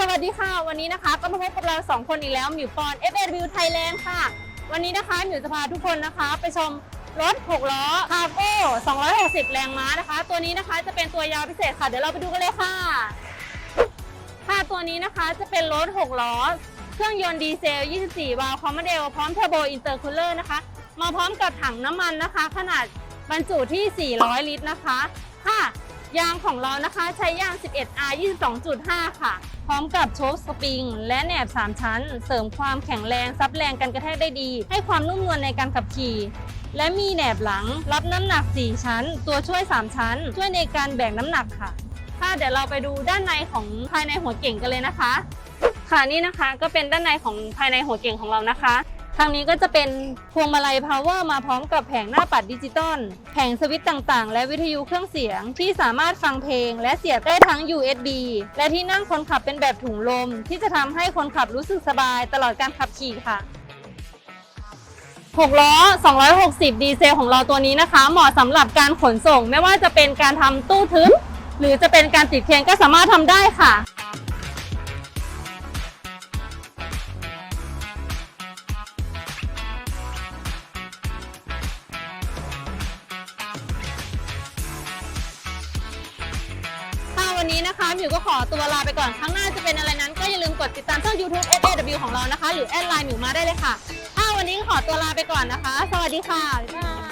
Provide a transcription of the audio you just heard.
สวัสดีค่ะ วันนี้นะคะก็มาพบกับเราสองคนอีกแล้ว หมิวปอน f อ w Thailand ค่ะ วันนี้นะคะหมิวจะพาทุกคนนะคะ ไปชมรถ 6 ล้อคาร์โก้260 แรงม้านะคะ ตัวนี้นะคะจะเป็นตัวยาวพิเศษค่ะ เดี๋ยวเราไปดูกันเลยค่ะ ค่ะตัวนี้นะคะจะเป็นรถ 6 ล้อ เครื่องยนต์ดีเซล 24 วาล์วคอมโมเดลพร้อมเทอร์โบอินเตอร์คูลเลอร์นะคะ มาพร้อมกับถังน้ำมันนะคะ ขนาดบรรจุที่ 400 ลิตรนะคะ ค่ะยางของเรานะคะใช้ยาง 11R 22.5 ค่ะ ร้อมกับโชคสปริง และแหนบ 3 ชั้น เสริมความแข็งแรงซับแรงกันกระแทกได้ดี ให้ความนุ่มนวลในการขับขี่ และมีแหนบหลัง รับน้ำหนัก 4 ชั้น ตัวช่วย 3 ชั้น ช่วยในการแบ่งน้ำหนักค่ะ ค่ะเดี๋ยวเราไปดูด้านในของภายในหัวเก่งกันเลยนะคะ ค่ะนี่นะคะก็เป็นด้านในของภายในหัวเก่งของเรานะคะ ทางนี้ก็จะเป็นพวงมาลัย power มาพร้อมกับแผงหน้าปัดดิจิตอล แผงสวิตช์ต่างๆ และวิทยุเครื่องเสียงที่สามารถฟังเพลง และเสียบได้ทั้ง USB และที่นั่งคนขับเป็นแบบถุงลม ที่จะทำให้คนขับรู้สึกสบายตลอดการขับขี่ค่ะ6ล้อ 260 ดีเซลของเราตัวนี้นะคะ เหมาะสำหรับการขนส่ง ไม่ว่าจะเป็นการทำตู้ทึบหรือจะเป็นการติดเทียนก็สามารถทำได้ค่ะ วันนี้นะคะหมิวก็ขอตัวลาไปก่อนข้างหน้าจะเป็นอะไรนั้น ก็อย่าลืมกดติดตามช่อง YouTube FAW ของเรานะคะ หรือแอดไลน์หมิวมาได้เลยค่ะค่ะวันนี้ขอตัวลาไปก่อนนะคะ สวัสดีค่ะบ๊ายบาย